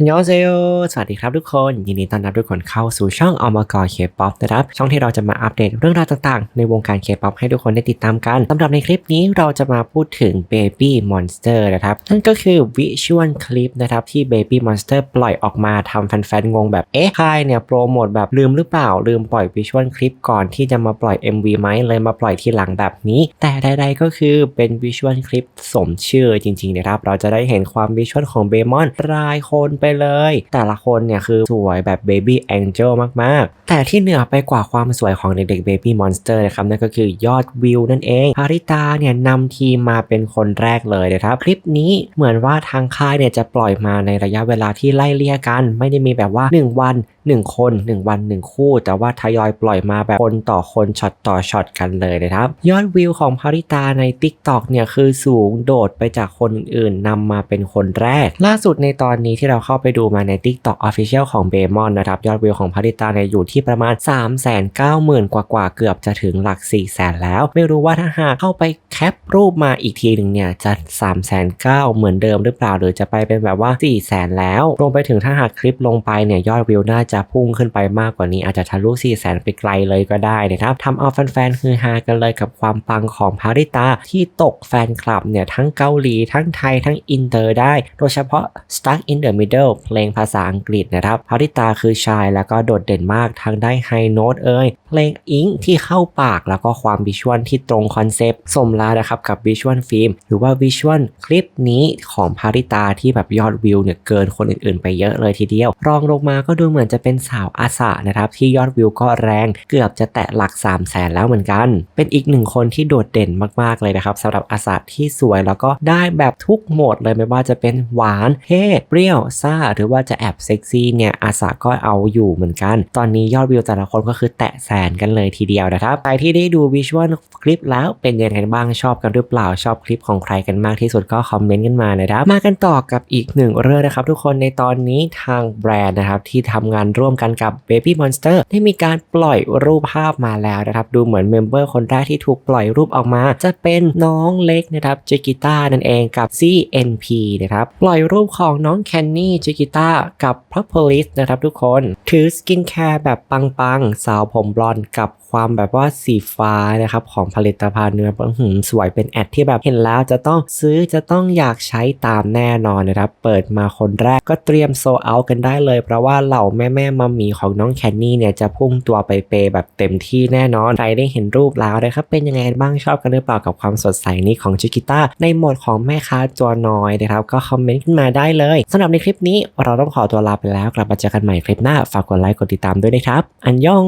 อันยองเซโสวัสดีครับทุกคน ยินดีต้อนรับทุกคนเข้าสู่ช่องอมกรเคป๊อปนะครับ ช่องที่เราจะมาอัปเดตเรื่องราวต่างๆ ในวงการเคป๊อปให้ทุกคนได้ติดตามกันสำหรับในคลิปนี้เราจะมาพูดถึง Baby Monster นะครับ นั่นก็คือวิชวลคลิปนะครับ ที่ Baby Monster ปล่อยออกมาทำแฟนๆ งงแบบ เอ๊ะใค่ายเนี่ยโปรโมทแบบลืมหรือเปล่า ลืมปล่อยวิชวลคลิปก่อนที่จะมาปล่อย MV ไหมเลยมาปล่อยทีหลังแบบนี้ แต่ใดๆก็คือเป็นวิชวลคลิปสมชื่อจริงๆนะครับเราจะได้เห็นความวิชวลของเบมอนรายคนไปเลย แต่ละคนเนี่ยคือสวยแบบเบบี้แองเจิลมาก ๆ แต่ที่เหนือไปกว่าความสวยของเด็กๆ Baby Monster นะครับ นั่นก็คือยอดวิวนั่นเองฮาริตาเนี่ยนำทีมมาเป็นคนแรกเลยนะครับ คลิปนี้เหมือนว่าทางค่ายเนี่ยจะปล่อยมาในระยะเวลาที่ไล่เลี่ยกัน ไม่ได้มีแบบว่า 1 วัน 1 คน 1 วัน 1 คู่ แต่ว่าทยอยปล่อยมาแบบคนต่อคนช็อตต่อช็อตกันเลยนะครับ ยอดวิวของพาริตาใน TikTok เนี่ยคือสูงโดดไปจากคนอื่นนำมาเป็นคนแรก ล่าสุดในตอนนี้ที่เราเข้าไปดูมาใน TikTok Official ของเบมอนนะครับ ยอดวิวของพาริตาเนี่ยอยู่ที่ประมาณ 3 9 0 0 0 0 กว่ากว่าเกือบจะถึงหลัก 4 0 0 0 0แล้ว ไม่รู้ว่าถ้าหากเข้าไปแคปรูปมาอีกทีหนึ่งเนี่ยจะ3 9 0 0 0เหมือนเดิมหรือเปล่าหรือจะไปเป็นแบบว่า 4 0 0 0 0 0แล้วรวมไปถึงถ้าหากคลิปลงไปเนี่ยยอดวิวน่าจะพุ่งขึ้นไปมากกว่านี้อาจจะทะลุ4 0 0 0 0 0ไปไกลเลยก็ได้นะครับทำเอาแฟนๆฮือฮากันเลยกับความปังของพาริตาที่ตกแฟนคลับเนี่ยทั้งเกาหลีทั้งไทยทั้งอินเตอร์ได้ โดยเฉพาะ Stuck in the Middle เพลงภาษาอังกฤษนะครับพาริตาคือชายแล้วก็โดดเด่นมากทั้งได้ไฮโน้ตเอ่ยเพลงอิงที่เข้าปากแล้วก็ความวิชวลที่ตรงคอนเซปต์สมแล้วนะครับกับวิชวลฟิล์มหรือว่าวิชวลคลิปนี้ของพาริตาที่แบบยอดวิวเนี่ยเกินคนอื่นๆ ไปเยอะเลยทีเดียว รองลงมาก็ดูเหมือนจะเป็น็นสาวอาสานะครับที่ยอดวิวก็แรงเกือบจะแตะหลัก 3 0 0แสนแล้วเหมือนกัน เป็นอีกหนึ่งคนที่โดดเด่นมากๆเลยนะครับสำหรับอาสาที่สวยแล้วก็ได้แบบทุกโหมดเลยไม่ว่าจะเป็นหวานเท่เปรี้ยวซ่า หรือว่าจะแอบเซ็กซี่เนี่ยอาสาก็เอาอยู่เหมือนกัน ตอนนี้ยอดวิวแต่ละคนก็คือแตะแสนกันเลยทีเดียวนะครับใครที่ได้ดูวิชวลคลิปแล้วเป็นยังไงบ้างชอบกันหรือเปล่าชอบคลิปของใครกันมากที่สุดก็คอมเมนต์กันมานะครับมากันต่อกับอีกหนึ่งเรื่องนะครับทุกคนในตอนนี้ทางแบรนด์นะครับที่ทำงานร่วมกันกับ Baby Monster ได้มีการปล่อยรูปภาพมาแล้วนะครับ ดูเหมือนเมมเบอร์คนแรกที่ถูกปล่อยรูปออกมา จะเป็นน้องเล็กนะครับจิกิต้านั่นเองกับ CNP นะครับ ปล่อยรูปของน้องแคนนี่จิกิต้ากับ Propolis นะครับทุกคน ถือสกินแคร์แบบปังๆ สาวผมบลอนด์กับ ความแบบว่าสีฟ้านะครับของผลิตภัณฑ์เนื้อหืมสวยเป็นแอดที่แบบเห็นแล้วจะต้องซื้อจะต้องอยากใช้ตามแน่นอนนะครับ เปิดมาคนแรกก็เตรียมโซเอากันได้เลย เพราะว่าเหล่าแม่แม่มัมมีของน้องแคนนี่เนี่ยจะพุ่งตัวไปเปย์แบบเต็มที่แน่นอน ใครได้เห็นรูปแล้วนะครับ เป็นยังไงบ้างชอบกันหรือเปล่ากับความสดใสนี้ของจิกิต้าในโหมดของแม่ค้าตัวน้อยนะครับ ก็คอมเมนต์ขึ้นมาได้เลยสำหรับในคลิปนี้เราต้องขอตัวลาไปแล้วกลับมาเจอกันใหม่คลิปหน้าฝากกดไลค์กดติดตามด้วยนะครับ อันยอง